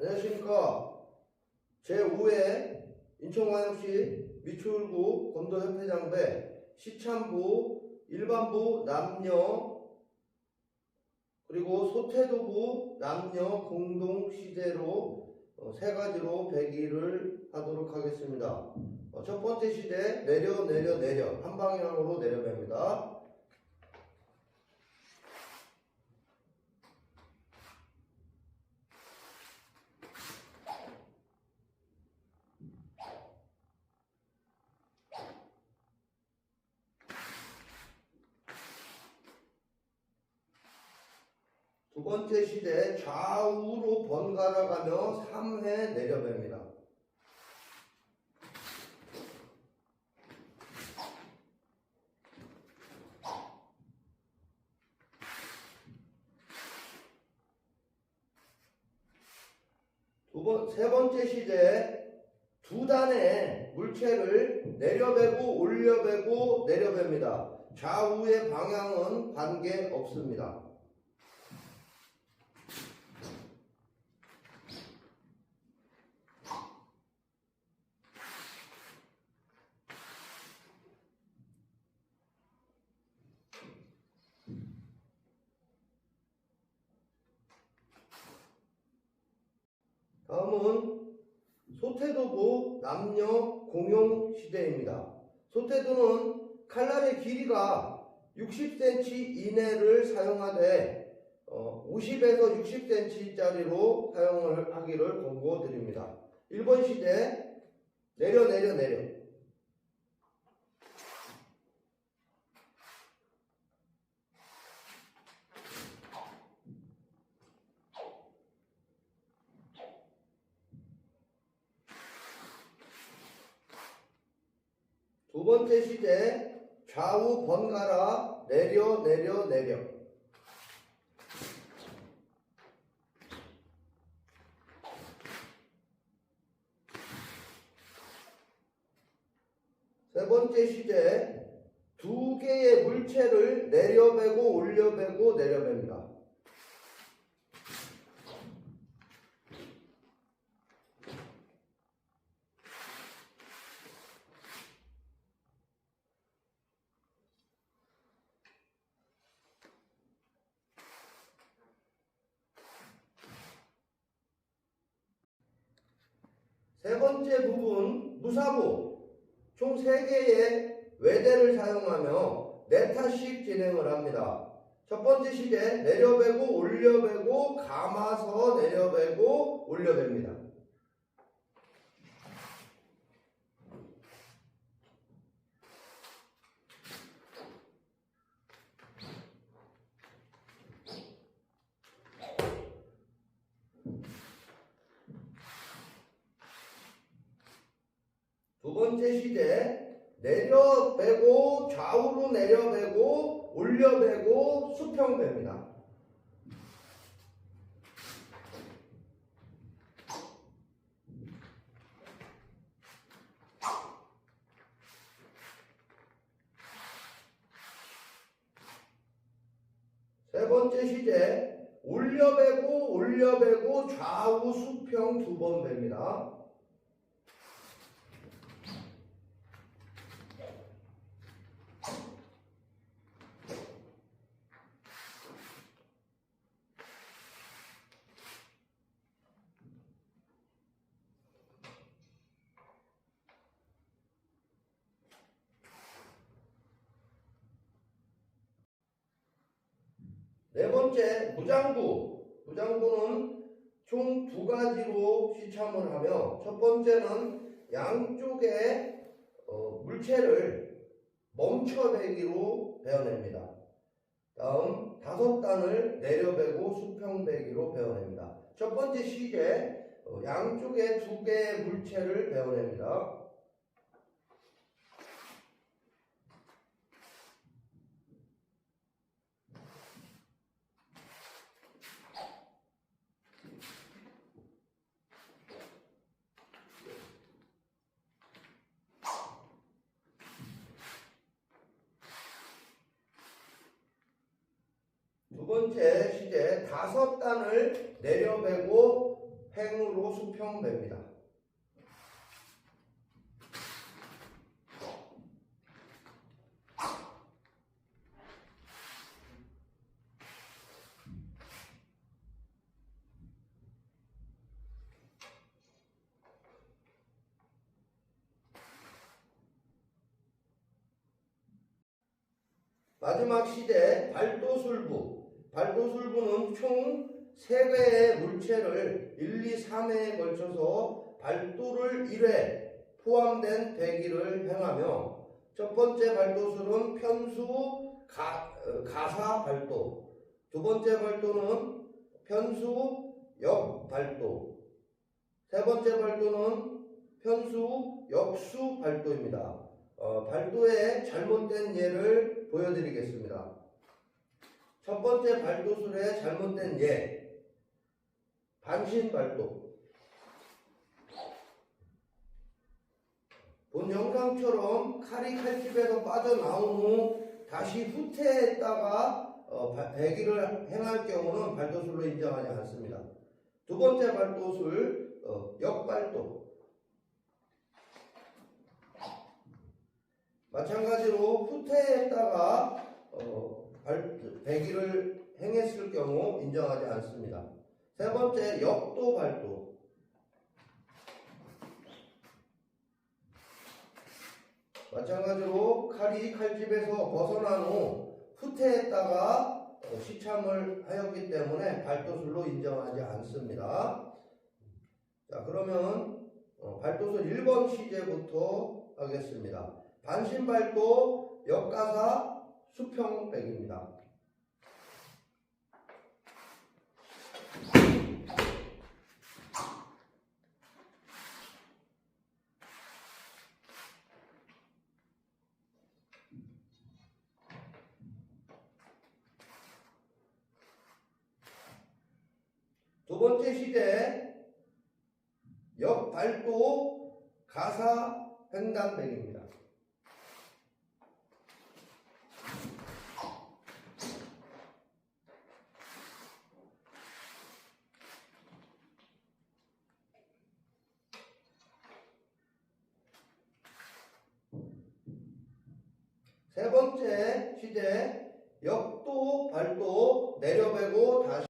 안녕하십니까. 제5회 인천광역시 미추홀구 검도협회장배 시참부 일반부 남녀 그리고 소태도부 남녀 공동 시대로 어, 세 가지로 배기를 하도록 하겠습니다. 어, 첫 번째 시대 내려 내려 내려 한 방향으로 내려갑니다. 두 번째 시대 좌우로 번갈아 가며 3회 내려갑니다. 두 번, 세 번째 시대 두 단의 물체를 내려배고 올려배고 내려봅니다. 좌우의 방향은 관계 없습니다. 다음은 소태도부 남녀 공용 시대입니다. 소태도는 칼날의 길이가 60cm 이내를 사용하되 50에서 60cm짜리로 사용을 하기를 권고드립니다. 1번 시대 내려 내려 내려 두 번째 시대 좌우 번갈아 내려 내려 내려 세 번째 시대 두 개의 물체를 내려배고 올려배고 내려봅니다. 세 번째 부분 무사부 총 3개의 외대를 사용하며 네 타씩 진행을 합니다. 첫 번째 시대 내려배고 올려배고 감아서 내려배고 올려봅니다. 두 번째 시대 내려배고 좌우로 내려배고 올려배고 수평배입니다. 세 번째 시대 올려배고 올려배고 좌우 수평 두번 봅니다. 네 번째 무장부. 무장부는 총 두 가지로 시참을 하며 첫 번째는 양쪽에 어, 물체를 멈춰배기로 베어냅니다. 다음 다섯 단을 내려배고 수평배기로 베어냅니다. 첫 번째 시계 어, 양쪽에 두 개의 물체를 베어냅니다. 두 번째 시제 다섯 단을 내려배고 행으로 수평배입니다. 마지막 시대 발도술부. 발도술부는 총 3개의 물체를 1, 2, 3회에 걸쳐서 발도를 1회 포함된 대기를 행하며 첫 번째 발도술은 편수 가, 어, 가사 발도 두 번째 발도는 편수 역 발도 세 번째 발도는 편수 역수 발도입니다. 어, 발도의 잘못된 예를 보여드리겠습니다. 첫 번째 발도술의 잘못된 예. 반신 발도. 본 영상처럼 칼이 칼집에서 빠져나온 후 다시 후퇴했다가 어, 바- 배기를 행할 경우는 발도술로 인정하지 않습니다. 두 번째 발도술 어, 역발도. 마찬가지로 후퇴했다가 어, 발, 배기를 행했을 경우 인정하지 않습니다. 세 번째 역도 발도. 마찬가지로 칼이 칼집에서 벗어난 후 후퇴했다가 어, 시참을 하였기 때문에 발도술로 인정하지 않습니다. 자 그러면 어, 발도술 1번 시제부터 하겠습니다. 반신발도 역가사 수평백입니다. 두 번째 시대 역발도 가사 횡단백입니다. 세 번째 시대 역도 발도 내려배고 다시